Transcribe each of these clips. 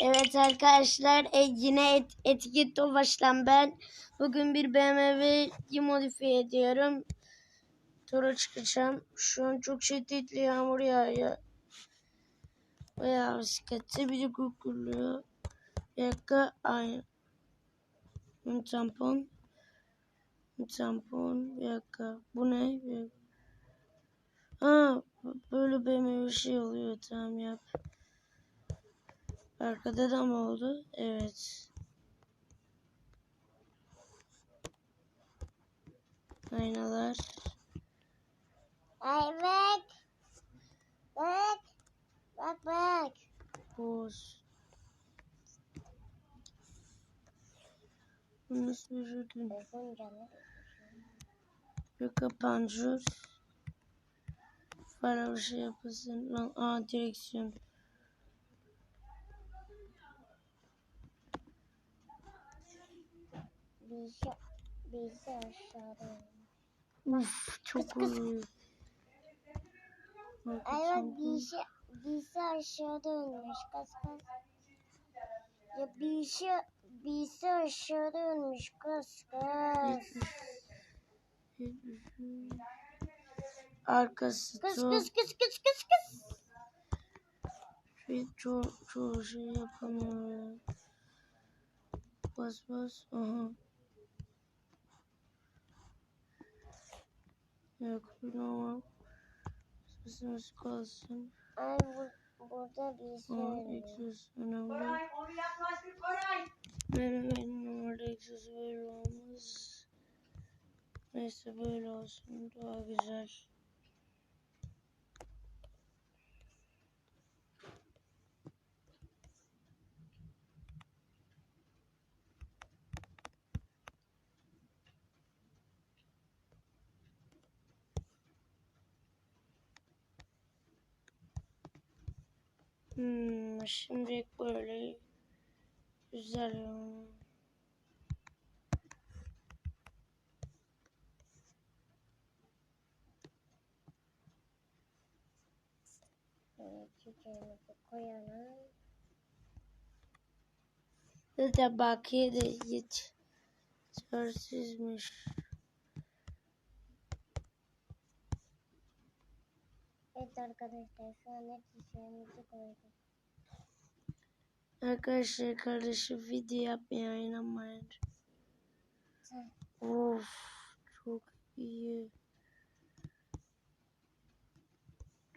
Evet arkadaşlar e, yine et, etiket Tofaş'tan ben. Bugün bir BMW'yi modifiye ediyorum. Tura çıkacağım. Şu an çok şiddetli yağmur yağıyor. Bayağı bisikletli bir de gurgurluyor. Bir dakika. Bir tampon. Tampon. Bir dakika. Bu ne? Ha, böyle BMW şey oluyor. Tamam yap. Arkada da mı oldu? Evet. Aynalar. Ay bak. Bak. Bak bak. Boz. Bu nasıl bir panjur. Fara bir şey yapasın. Aa direksiyon. Bir şey aşağıda. Uf çok Kız, kız. Ay bak bir şey aşağıda ölmüş. Kas kas. Ya bir şey aşağıda ölmüş. Kas kas. Arkası Kız çok kız kız kız kız kız. şey çok çoğu şey yapamıyor ya. Bas bas. Aha. Yok bilmem. Sesimiz kalsın. Ay bu, burada bir şey ölmüş. egzoz önemli. Benim benim normalde egzoz böyle olmaz. Neyse böyle olsun daha güzel. Hmm, şimdilik böyle güzel çiçeğimizi koyalım. Zaten bakiye de hiç çarsızmış. Evet arkadaşlar şu anda çiçeğimizi koyduk. Arkadaşlar kardeşim video yapmaya inanmayın. Of çok iyi.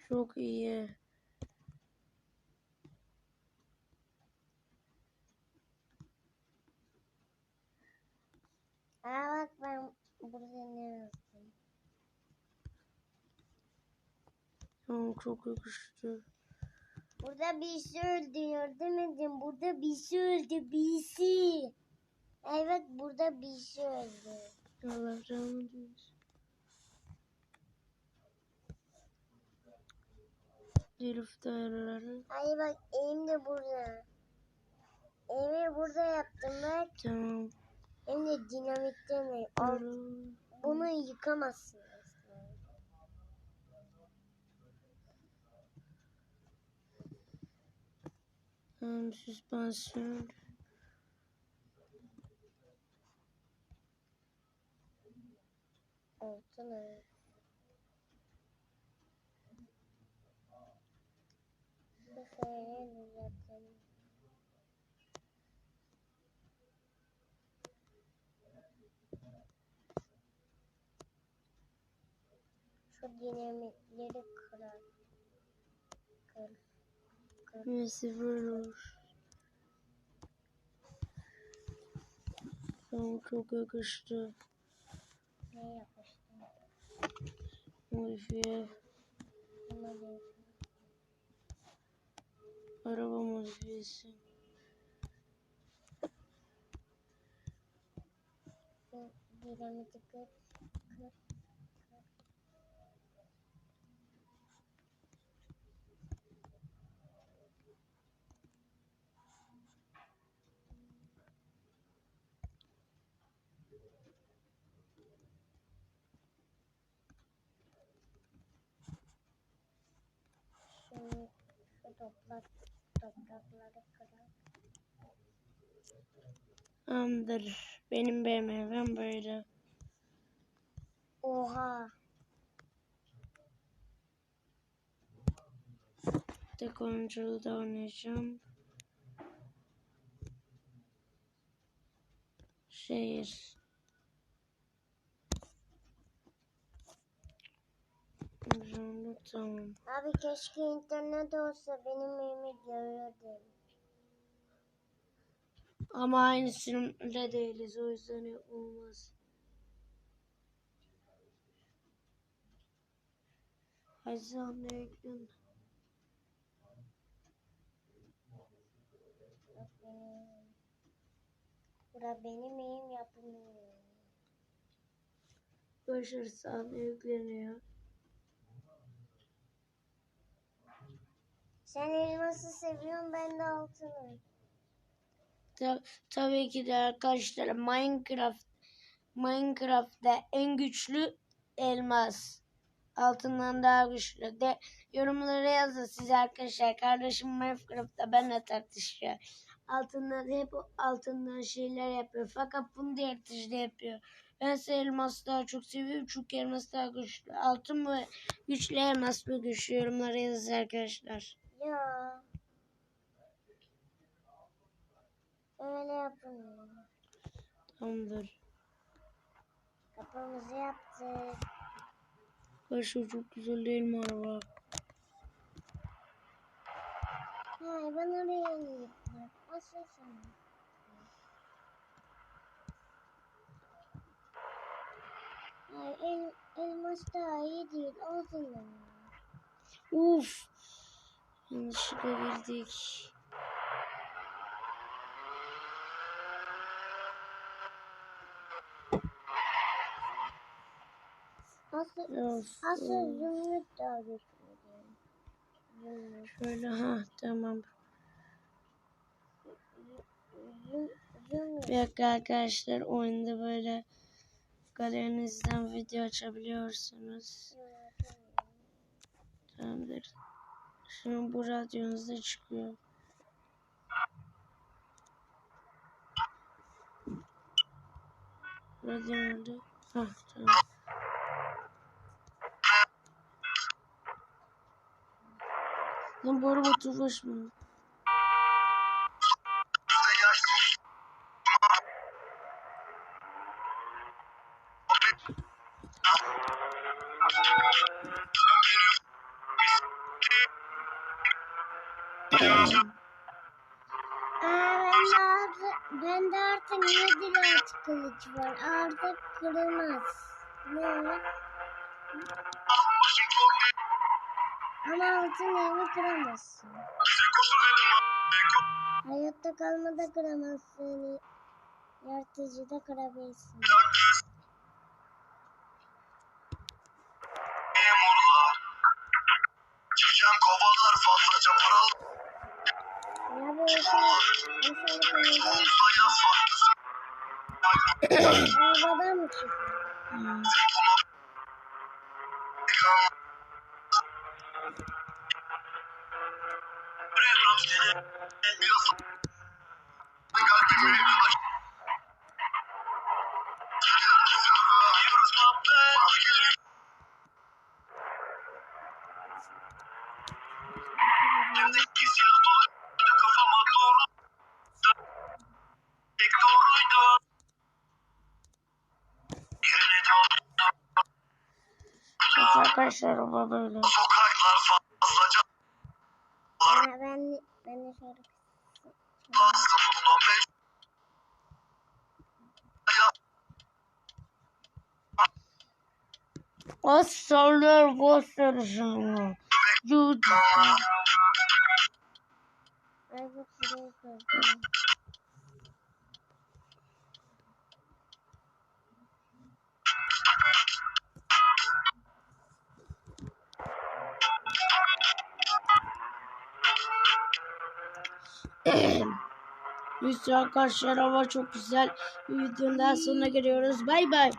Çok iyi. Aa bak ben burada ne yazdım? Tamam çok yakıştı. Burada bir şey öldü yardım Burada bir şey öldü bir şey. Evet burada bir şey öldü. Allah rahmet eylesin. Herif daireleri. Ay bak elim de burada. Elimi burada yaptım bak. Tamam. Hem de dinamitten mi? Bunu yıkamazsın Tamam süspansiyon. Şöyle düzeltelim. Şu dinamitleri kırar. Kır. Böyle olur. Tamam çok yakıştı. Ne yapıştı? Modifiye. Araba modifiyesi. dinamiti. Kır. Kır. Şunu şu toprak toprakları kırar. Benim BMW'm böyle. Oha. Tek oyunculu da oynayacağım. Şehir. Tamam. Abi keşke internet olsa benim evimi görürdüm. Ama aynı sürümde değiliz. O yüzden olmaz. Bak benim. Bura benim evim yapılmıyor. Başarı sahne yükleniyor. Sen elması seviyorsun ben de altını. Ta- tabii ki de arkadaşlar Minecraft Minecraft'ta en güçlü elmas. Altından daha güçlü. De yorumlara yazın siz arkadaşlar. Kardeşim Minecraft'ta benimle tartışıyor. Altından hep altından şeyler yapıyor. Fakat bunu da yaratıcı yapıyor. Ben ise elması daha çok seviyorum çünkü elmas daha güçlü. Altın mı güçlü elmas mı güçlü yorumlara yazın arkadaşlar. Ya. Öyle yapılmıyor. Tamamdır. Kapımızı yaptık. Arkadaşlar çok güzel değil mi araba? Hayır ben oraya gittim. Asıl sana. Hayır el, elmas daha iyi değil. Altından. Uf. Yanlışlıkla girdik. Asıl, asıl zümrüt. Zümrüt. Şöyle ha tamam. Bir dakika arkadaşlar oyunda böyle galerinizden video açabiliyorsunuz. Tamamdır. Şimdi bu radyonuzda çıkıyor. Radyo nerede? Ha tamam. Lan bu araba tutmuş mu? Artık, ben de artık ne direnç kılıç var. Artık kırılmaz. Ne? Ama altın evi kıramazsın. Hayatta kalmada kıramazsın. Yaratıcıda kırabilirsin. Çeken kovalar fazlaca paralı Ya bu arabadan mı çıkıyor? Evet arkadaşlar araba böyle. sokaklar fazlaca Ya ben, ben de şöyle Aslanlar gösterişini. YouTube. Ay Lütfen arkadaşlar hava çok güzel. Bir videonun daha sonuna geliyoruz. Bay bay.